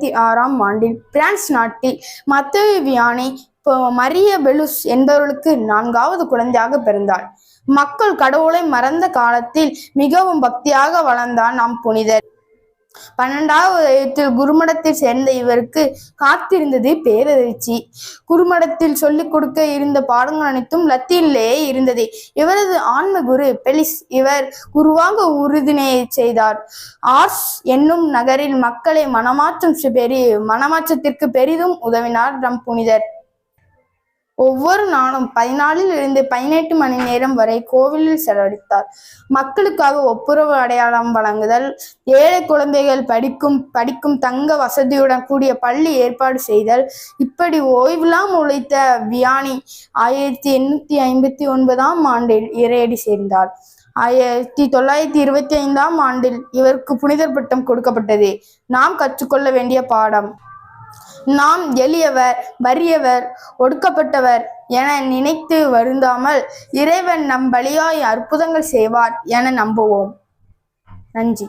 இருபத்தி ஆறாம் ஆண்டில் பிரான்ஸ் நாட்டில் மத்தேயு வியானை மரிய பெலுஸ் என்பவர்களுக்கு நான்காவது குழந்தையாக பிறந்தாள். மக்கள் கடவுளை மறந்த காலத்தில் மிகவும் பக்தியாக வளர்ந்தார் நாம் புனிதர். பன்னெண்டாவது வயதில் குருமடத்தில் சேர்ந்த இவருக்கு காத்திருந்தது பேரதிர்ச்சி. குருமடத்தில் சொல்லிக் கொடுக்க இருந்த பாடங்கள் அனைத்தும் லத்தீனிலேயே இருந்தது. இவரது ஆன்ம குரு பெலிஸ் இவர் குருவாக உறுதினையை செய்தார். ஆர்ஸ் என்னும் நகரில் மக்களை மனமாற்றம் பெரிய பெரி மனமாற்றத்திற்கு பெரிதும் உதவினார் நம் புனிதர். ஒவ்வொரு நாளும் பதினாலில் இருந்து பதினெட்டு மணி நேரம் வரை கோவிலில் செலவழித்தார். மக்களுக்காக ஒப்புரவு அடையாளம் வழங்குதல் ஏழை குழந்தைகள் படிக்கும் படிக்கும் தங்க வசதியுடன் கூடிய பள்ளி ஏற்பாடு செய்தல் இப்படி ஓய்வில்லாம் உழைத்த வியானி ஆயிரத்தி எண்ணூத்தி ஐம்பத்தி ஒன்பதாம் ஆண்டில் இறையடி சேர்ந்தார். ஆயிரத்தி தொள்ளாயிரத்தி இருபத்தி ஐந்தாம் ஆண்டில் இவருக்கு புனிதர் பட்டம் கொடுக்கப்பட்டது. நாம் கற்றுக்கொள்ள வேண்டிய பாடம். நாம் எளியவர் வறியவர் ஒடுக்கப்பட்டவர் என நினைத்து வருந்தாமல் இறைவன் நம் வழியாய் அற்புதங்கள் செய்வார் என நம்புவோம். நன்றி.